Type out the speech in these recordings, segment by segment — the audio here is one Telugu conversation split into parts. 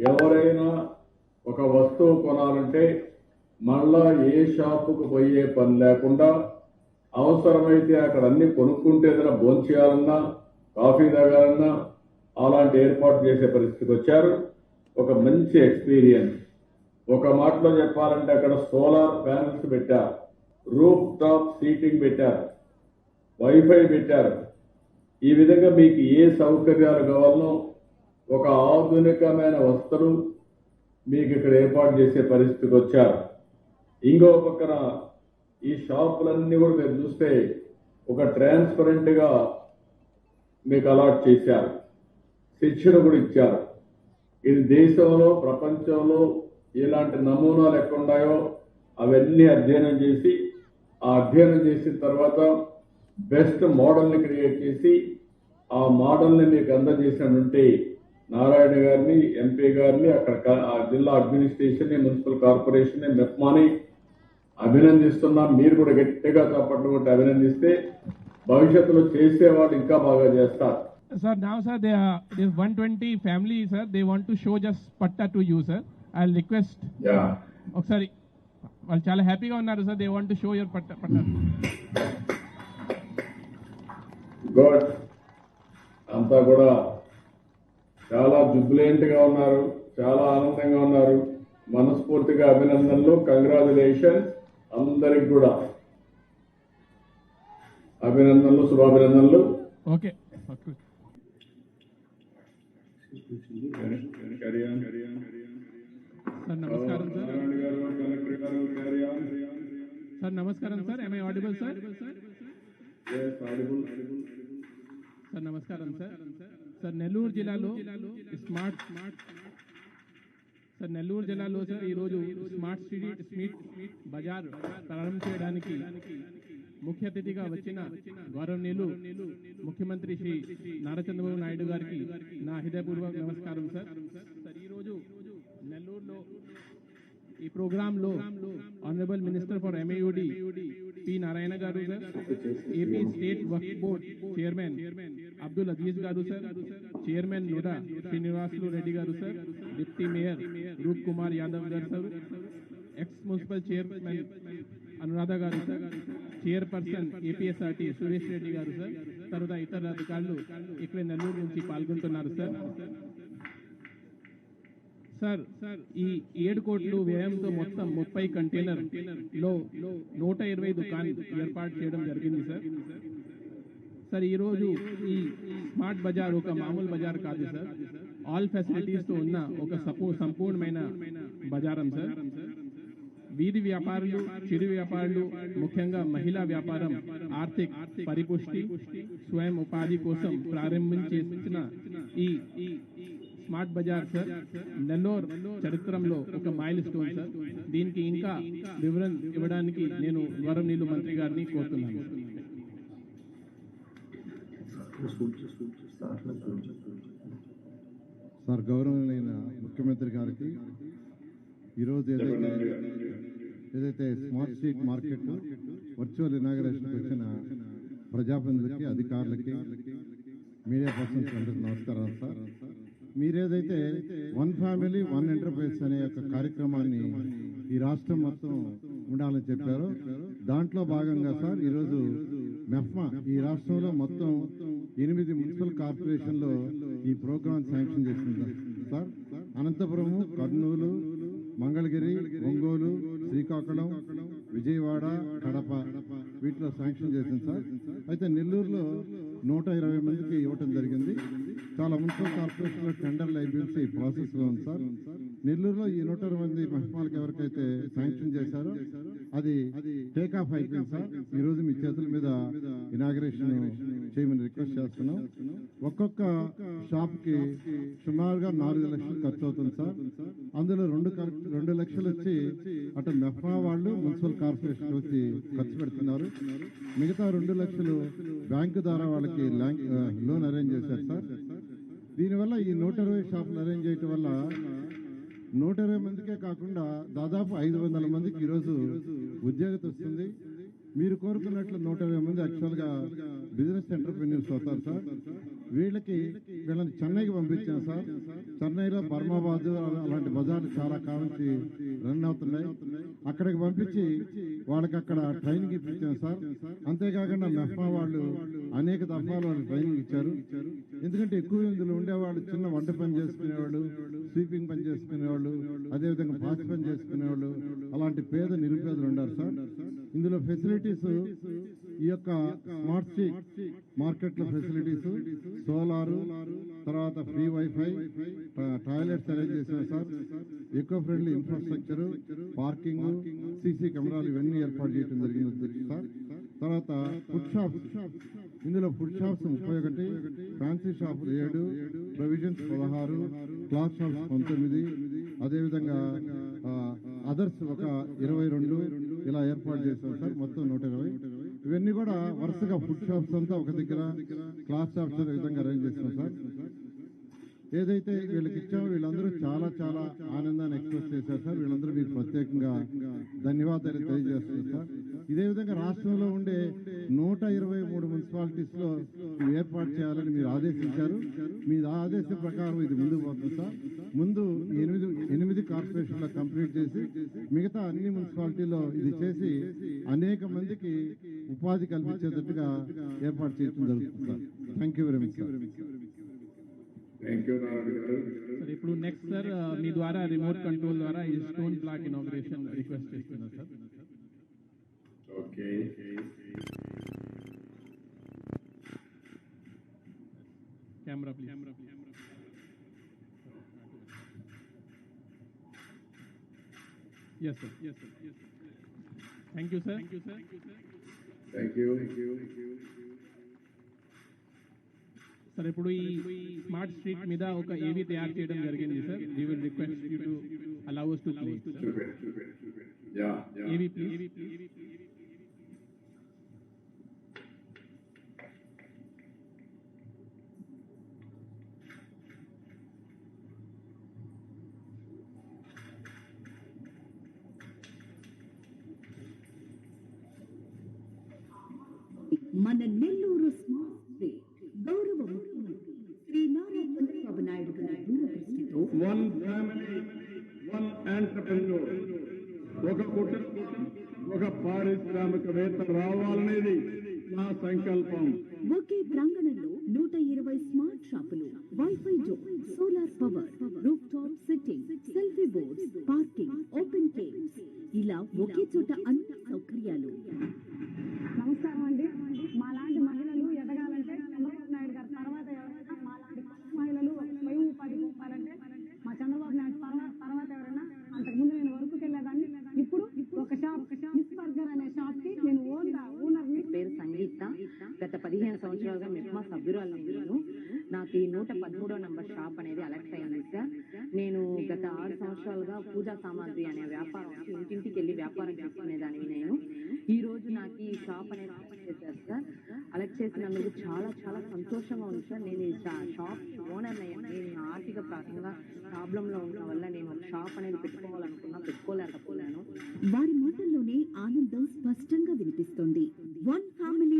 ఎవరైనా ఒక వస్తువు కొనాలంటే మళ్ళా ఏ షాపుకు పోయే పని లేకుండా అవసరమైతే అక్కడ అన్ని కొనుక్కుంటే ఏదైనా భోంచేయాలన్నా కాఫీ తాగాలన్నా అలాంటి ఏర్పాటు చేసే పరిస్థితికి వచ్చారు. ఒక మంచి ఎక్స్పీరియన్స్. ఒక మాటలో చెప్పాలంటే అక్కడ సోలార్ ప్యానల్స్ పెట్టారు. రూఫ్ టాప్ సీటింగ్ పెట్టారు. వైఫై పెట్టారు. ఈ విధంగా మీకు ఏ సౌకర్యాలు కావాలనో ఒక ఆధునికమైన వస్తువులు మీకు ఇక్కడ ఏర్పాటు చేసే పరిస్థితికి వచ్చారు. ఇంకో పక్కన ఈ షాపులన్నీ కూడా మీరు చూస్తే ఒక ట్రాన్స్పరెంట్గా మీకు అలాట్ చేశారు. శిక్షణ కూడా ఇచ్చారు. ఇది దేశంలో ప్రపంచంలో ఎలాంటి నమూనాలు ఎక్కడున్నాయో అవన్నీ అధ్యయనం చేసి ఆ అధ్యయనం చేసిన తర్వాత బెస్ట్ మోడల్ని క్రియేట్ చేసి ఆ మోడల్ని మీకు అందజేసినటువంటి నారాయణ గారిని ఎంపీ గారిని అక్కడ జిల్లా అడ్మినిస్ట్రేషన్ మున్సిపల్ కార్పొరేషన్ మెప్మాని అభినందిస్తున్నాం. మీరు కూడా గట్టిగా చప్పట్లు కొట్టి అభినందిస్తే భవిష్యత్తులో చేసేవాళ్ళు ఇంకా బాగా చేస్తారు. Sir, now, sir, they are, there's 120 family, sir. They want to show just patta to you, sir. I'll request. Yeah ఒకసారి వాళ్ళు చాలా హ్యాపీగా ఉన్నారు sir they want to show your పట్ట పట్ట గుడ్ అంతా కూడా చాలా జుబ్లెంట్గా ఉన్నారు చాలా ఆనందంగా ఉన్నారు మనస్ఫూర్తిగా అభినందనలు కంగ్రాచులేషన్ అందరికి కూడా అభినందనలు శుభాభినందనలు ఓకే. సార్ నమస్కారం సార్. సార్ నమస్కారం sir I audible sir. Sir నమస్కారం సార్ సార్ నెల్లూరు జిల్లాలో స్మార్ట్ స్మార్ట్ సార్ నెల్లూరు జిల్లాలో సార్ ఈరోజు స్మార్ట్ సిటీ స్మీట్ బజార్ ప్రారంభం చేయడానికి ముఖ్య అతిథిగా వచ్చిన గౌరవనీయులు ముఖ్యమంత్రి శ్రీ నారా చంద్రబాబు నాయుడు గారికి నా హృదయపూర్వక నమస్కారం సార్. సార్. ఈరోజు నెల్లూరులో ఈ ప్రోగ్రామ్లో honourable minister for MAUD P Narayana garu sir AP state Waqf board chairman Abdul Aziz garu sir chairman NUDA Srinivasulu Reddy garu sir deputy mayor Roop Kumar Yadav garu sir ex municipal chairman Anuradha garu sir chairperson APSRT Suresh Reddy garu sir తర్వాత ఇతర అధికారులు ఇక్కడ నెల్లూరు నుంచి పాల్గొంటున్నారు సార్ సార్ ఈ ఏడు కోట్లు వ్యయంతో మొత్తం ముప్పై కంటైనర్లో నూట ఇరవై దుకాన్ ఏర్పాటు చేయడం జరిగింది సార్. సార్ ఈరోజు ఈ స్మార్ట్ బజార్ ఒక మామూలు బజార్ కాదు సార్. ఆల్ ఫెసిలిటీస్తో ఉన్న ఒక సంపూర్ణమైన బజారం సార్. వీధి వ్యాపారులు చిరు వ్యాపారులు ముఖ్యంగా మహిళా వ్యాపారం ఆర్థిక పరిపుష్టి స్వయం ఉపాధి కోసం ప్రారంభించేసిన ఈ స్మార్ట్ బజార్ సార్. నెల్లూరు చరిత్రంలో ఒక మైల్ స్టోన్ సార్. దీనికి ఇంకా వివరణ ఇవ్వడానికి నేను గౌరవనీయులు మంత్రి గారిని కోరుతున్నాను. సార్ గౌరవమైన ముఖ్యమంత్రి గారికి ఈరోజు ఏదైతే ఏదైతే స్మార్ట్ స్ట్రీట్ మార్కెట్ వర్చువల్ ఇనాగరేషన్కి వచ్చిన ప్రజాప్రతినిధులకి అధికారులకి మీడియా పర్సన్స్ అందరికీ నమస్కారం సార్. మీరేదైతే వన్ ఫ్యామిలీ వన్ ఎంటర్ప్రైజ్ అనే యొక్క కార్యక్రమాన్ని ఈ రాష్ట్రం మొత్తం ఉండాలని చెప్పారు దాంట్లో భాగంగా సార్ ఈరోజు మెఫ్మా ఈ రాష్ట్రంలో మొత్తం ఎనిమిది మున్సిపల్ కార్పొరేషన్లో ఈ ప్రోగ్రాం శాంక్షన్ చేసింది సార్ అనంతపురం కర్నూలు మంగళగిరి ఒంగోలు శ్రీకాకుళం విజయవాడ కడప వీటిలో శాంక్షన్ చేసింది సార్. అయితే నెల్లూరులో నూట ఇరవై మందికి ఇవ్వటం జరిగింది. చాలా మున్సిపల్ కార్పొరేషన్లో టెండర్లు అయిపోయి ప్రాసెస్లో ఉంది సార్. నెల్లూరులో ఈ నూట ఇరవై మంది మహిళలకు ఎవరికైతే శాంక్షన్ చేశారో అది టేక్ ఆఫ్ అయిపోయింది సార్. ఈ రోజు మీ చేతుల మీద ఇనాగరేషన్ చేయమని రిక్వెస్ట్ చేస్తున్నాం. ఒక్కొక్క షాప్కి సుమారుగా నాలుగు లక్షలు ఖర్చు అవుతుంది సార్. అందులో రెండు రెండు లక్షలు వచ్చి అటు మెఫ్మా వాళ్ళు మున్సిపల్ కార్పొరేషన్ వచ్చి ఖర్చు పెడుతున్నారు. మిగతా రెండు లక్షలు బ్యాంకు ద్వారా వాళ్ళకి లోన్ అరేంజ్ చేశారు సార్. దీనివల్ల ఈ నూట ఇరవై షాపులు అరేంజ్ చేయటం వల్ల నూట ఇరవై మందికే కాకుండా దాదాపు ఐదు వందల మందికి ఈరోజు ఉద్యోగత వస్తుంది. మీరు కోరుకున్నట్లు నూట ఇరవై మంది యాక్చువల్గా బిజినెస్ ఎంటర్ప్రీనియర్స్ అవుతారు సార్. వీళ్ళకి వీళ్ళని చెన్నైకి పంపించాం సార్. చెన్నైలో బర్మాబాద్ అలాంటి బజార్లు చాలా కావాల్సి రన్ అవుతున్నాయి. అక్కడికి పంపించి వాళ్ళకి అక్కడ ట్రైనింగ్ ఇప్పించాం సార్. అంతేకాకుండా మెఫ్మా వాళ్ళు అనేక దఫాలు వాళ్ళు ట్రైనింగ్ ఇచ్చారు. ఎందుకంటే ఎక్కువ ఇందులో ఉండేవాళ్ళు చిన్న వంట పని చేసుకునేవాళ్ళు స్వీపింగ్ పని చేసుకునేవాళ్ళు అదేవిధంగా పాస్ పని చేసుకునేవాళ్ళు అలాంటి పేద నిరుపేదలు ఉన్నారు సార్. ఇందులో ఫెసిలిటీస్ ఈ యొక్క స్మార్ట్ మార్కెట్లో ఫెసిలిటీస్ సోలారు తర్వాత ఫ్రీ వైఫై టాయిలెట్స్ అరేంజ్ చేశారు sir. Eco friendly infrastructure parking CC కెమెరాలు ఇవన్నీ ఏర్పాటు చేయడం జరిగింది సార్. తర్వాత ఫుడ్ షాప్స్ ఇందులో ఫుడ్ షాప్స్ ముప్పై ఒకటి ఫ్యాన్సీ షాప్ ఏడు ప్రొవిజన్స్ పదహారు క్లాత్ షాప్స్ పంతొమ్మిది. అదేవిధంగా అదర్స్ ఒక ఇరవై రెండు ఇలా ఏర్పాటు చేశాం సార్. మొత్తం నూట ఇరవై. ఇవన్నీ కూడా వరుసగా ఫుడ్ షాప్స్ అంతా ఒక దగ్గర క్లాత్ షాప్స్ విధంగా అరేంజ్ చేసినాం సార్. ఏదైతే వీళ్ళకి ఇచ్చామో వీళ్ళందరూ చాలా చాలా ఆనందాన్ని ఎక్స్ప్రెస్ చేశారు సార్. వీళ్ళందరూ మీకు ప్రత్యేకంగా ధన్యవాదాలు తెలియజేస్తున్నారు సార్. ఇదే విధంగా రాష్ట్రంలో ఉండే నూట ఇరవై మూడు మున్సిపాలిటీస్లో ఏర్పాటు చేయాలని మీరు ఆదేశించారు. మీ ఆదేశం ప్రకారం ఇది ముందుకు పోతుంది సార్. ముందు ఎనిమిది ఎనిమిది కార్పొరేషన్లో కంప్లీట్ చేసి మిగతా అన్ని మున్సిపాలిటీలో ఇది చేసి అనేక మందికి ఉపాధి కల్పించేటట్టుగా ఏర్పాటు చేయడం జరుగుతుంది sir. Thank you very much sir thank you Narayana garu sir ఇప్పుడు నెక్స్ట్ సార్ మీ ద్వారా రిమోట్ కంట్రోల్ ద్వారా ఈ స్టోన్ బ్లాక్ ఇనాగ్రేషన్ రిక్వెస్ట్ చేస్తున్నారు sir okay camera please camera please yes sir yes sir yes thank you sir thank you sir thank you thank you sir ఇప్పుడు ఈ స్మార్ట్ స్ట్రీట్ మీద ఒక ఏవి తయారు చేయడం జరిగింది sir we will request you to allow us to play చూపెట్టు చూపెట్టు చూపెట్టు యా యా ఏవి ప్లీజ్ మన నెల్లూరు స్మార్ట్ స్ట్రీట్ గౌరవ ముఖ్యమంత్రి శ్రీ నారా చంద్రబాబు నాయుడు గారి దూరదృష్టితో వన్ ఫ్యామిలీ వన్ ఎంటర్ప్రెన్యూర్ ఒక కుటుంబం ఒక పారిశ్రామికవేత్త రావాలనేది నా సంకల్పం. ఒకే ప్రాంగణంలో నూట ఇరవై స్మార్ట్ షాపులు wifi zone solar power roof top sitting selfie boards parking open games ఇలా ఒకే చోట అన్ని సౌకర్యాలు. నమస్కారం అండి మా లాంటి మహిళలు ఎదగాలంటే చంద్రబాబు నాయుడు గారి తర్వాత ఎవరైనా మా లాంటి మహిళలు స్వయం ఉపాధి పొందాలంటే మా చంద్రబాబు నాయుడు తర్వాత తర్వాత ఎవరైనా అంతకుముందు నేను వర్క్కి వెళ్ళేదాన్ని ఇప్పుడు ఒక షాప్ మిస్ బర్గర్ అనే షాప్కి నేను ఓన్ ఓనర్ని పేరు సంగీత గత పదిహేను సంవత్సరాలుగా సభ్యురాలను నేను. నాకు ఈ నూట పదమూడో నంబర్ షాప్ అనేది అలెక్ట్ అయింది సార్. నేను గత ఆరు సంవత్సరాలుగా పూజా సామాగ్రి అనే వ్యాపారం ఇంటింటికి వెళ్ళి వ్యాపారం చేసుకునేదాన్ని నేను. ఈ రోజు నాకు ఈ షాప్ అనేది అలెక్ట్ చేశారు సార్. అలెక్ట్ చేసినందుకు చాలా చాలా సంతోషంగా ఉంది సార్. నేను ఈ షాప్ ఓనర్ నేను ఆర్థిక ప్రాంతంగా ప్రాబ్లంలో ఉన్న వల్ల నేను ఒక షాప్ అనేది పెట్టుకోవాలనుకున్నా పెట్టుకోలేకపోయాను. వారి మాటల్లోనే ఆనందం స్పష్టంగా వినిపిస్తుంది. వన్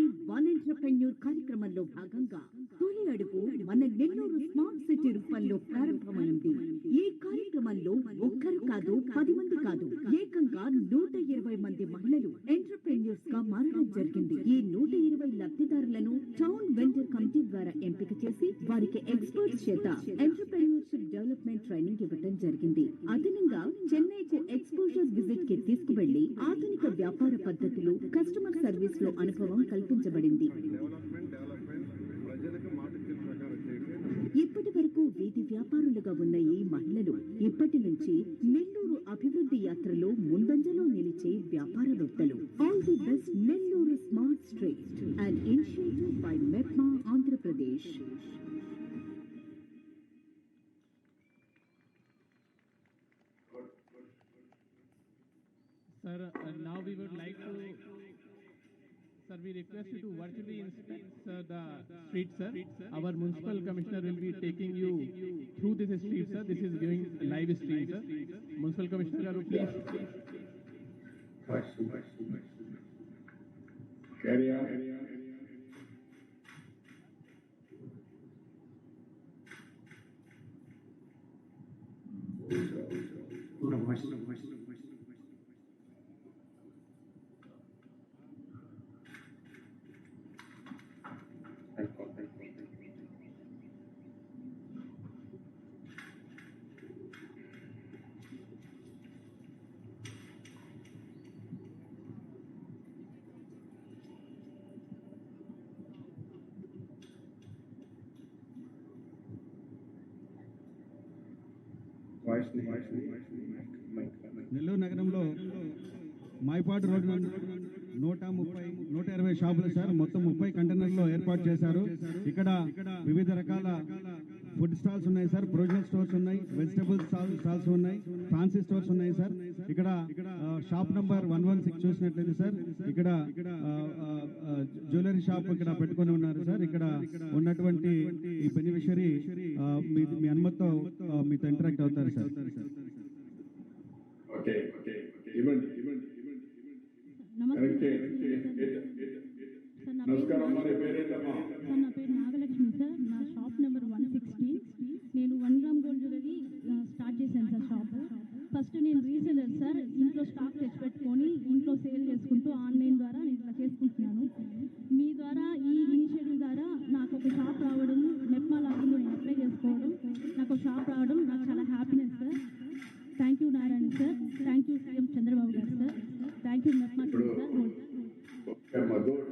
ఫ్యామిలీ వన్ ఎంటర్ప్రెన్యూర్ కార్యక్రమంలో భాగంగా తొలి అడుగు మన నెల్లూరు స్మార్ట్ సిటీ రూపంలో ప్రారంభమైంది. ఈ కార్యక్రమంలో ఒక్కరు కాదు పది మంది కాదు ఏకంగా నూట ఇరవై మంది మహిళలు ఎంటర్ప్రెన్యూర్స్గా మారడం జరిగింది. ఈ నూట ఇరవై లబ్ధిదారులను టౌన్ వెంచర్ కమిటీ ద్వారా ఎంపిక చేసి వారికి ఎక్స్పర్ట్స్ చేత ఎంటర్ప్రెన్యూర్షిప్ డెవలప్మెంట్ ట్రైనింగ్ ఇవ్వడం జరిగింది. అదనంగా చెన్నైకు ఎక్స్పోజర్ విజిట్కి తీసుకువెళ్ళి ఆధునిక వ్యాపార పద్ధతులు కస్టమర్ సర్వీస్లో అనుభవం కల్పించారు డెవలప్మెంట్ ఇప్పటి వరకు వీధి వ్యాపారులుగా ఉన్న ఈ మహిళలు ఇప్పటి నుంచి నెల్లూరు అభివృద్ధి యాత్రలో ముందంజలో నిలిచే వ్యాపారవేత్తలు. All the best Nellore smart street and initiative by MEPMA Andhra Pradesh Sir, uh, now we would like to, sir, we request you to virtually inspect sir, the street, sir. Our municipal commissioner will be taking you through this street, sir. This is going live stream, sir. Municipal commissioner, garu, please. Carry on. Nellore నగరంలో మైపాడు రోడ్డు నూట ముప్పై నూట ఇరవై షాపులు సార్. మొత్తం ముప్పై కంటైనర్లో ఏర్పాటు చేశారు. ఇక్కడ వివిధ రకాల ఫుడ్ స్టాల్స్ ఉన్నాయి సార్ ప్రొవిజనల్ స్టోర్స్ ఉన్నాయి వెజిటబుల్ స్టాల్ స్టాల్స్ ఉన్నాయి ఫ్యాన్సీ స్టోర్స్ ఉన్నాయి సార్. ఇక్కడ shop number one one six చూసినట్లయితే సార్ ఇక్కడ జ్యువెలరీ షాప్ ఇక్కడ పెట్టుకొని ఉన్నారు సార్. ఇక్కడ ఉన్నటువంటి ఈ బెనిఫిషరీ మీ మీ అనుమతితో మీతో ఇంటరాక్ట్ అవుతారు సార్. ఓకే ఓకే ఇవ్వండి ఇవ్వండి ఇవ్వండి కరెక్ట్. నమస్కారం మరి పేరేంటమ్మా సార్ నా పేరు నాగలక్ష్మి సార్. నా షాప్ నెంబర్ వన్ సిక్స్టీన్ నేను one gram gold jewellery start చేశాను సార్ షాప్. ఫస్ట్ నేను రీసెలర్ సార్. ఇంట్లో స్టాక్ తెచ్చిపెట్టుకొని ఇంట్లో సేల్ చేసుకుంటూ ఆన్లైన్ ద్వారా నేను ఇట్లా చేసుకుంటున్నాను. మీ ద్వారా ఈ ఇనిషియేటివ్ ద్వారా నాకు ఒక షాప్ రావడం మెప్మా లాగిన్లో నేను అప్లై చేసుకోవడం నాకు ఒక షాప్ రావడం